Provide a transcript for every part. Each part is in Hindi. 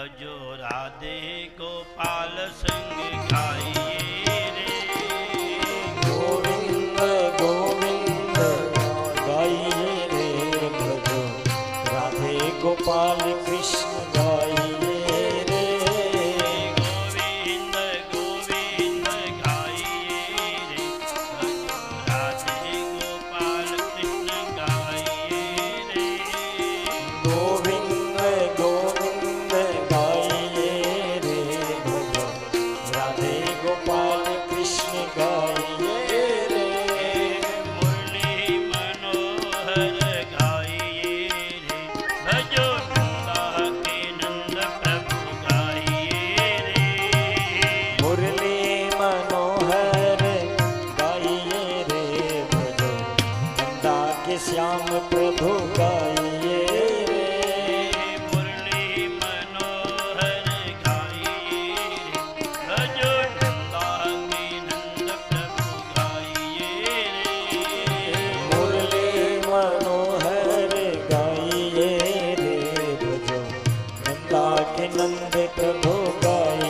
जो राधे गोपाल संग गाइए गोविंद गोविंद गाइए रे राधे गोपाल कृष्ण। গোপাল কৃষ্ণ গায়। आनंद प्रभु गाई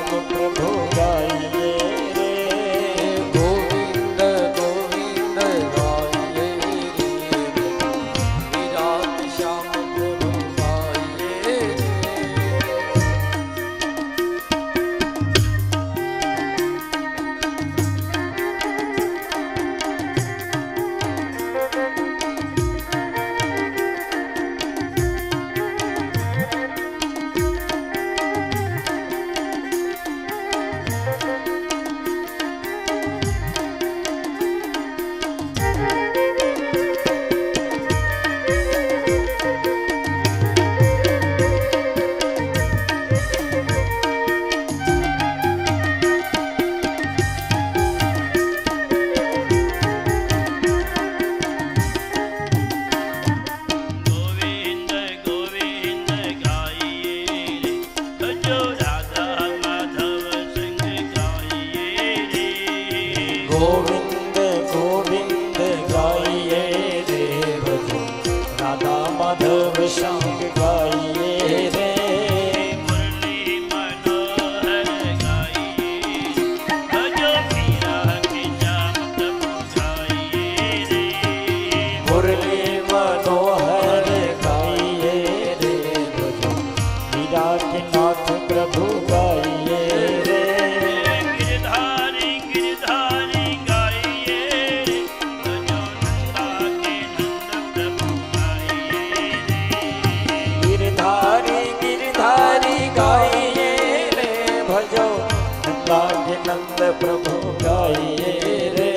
નામ પ્રભુ ગાઈએ 上。આનંદ પ્રભુ ગાઈએ રે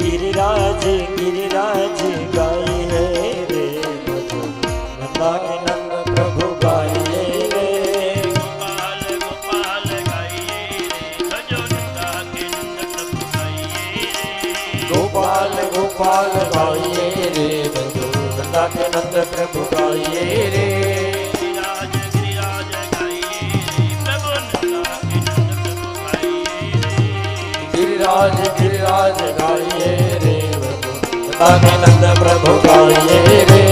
ગિરિરાજ ગિરિરાજ ગાઈએ રે મધુ મતાનંદ પ્રભુ ગાઈએ રે ગોપાલ ગોપાલ ગાઈએ સજો ગોપાલ ગોપાલ ગાઈએ रे भजो नंदा के नंद प्रभु गाइए रे। गिरिराज गिरिराज गाइए रे बजो नंदा के नंद प्रभु गाइए रे। गिरिराज गिरिराज गाइए रे बंधु नंदा के नंद प्रभु गाइए रे।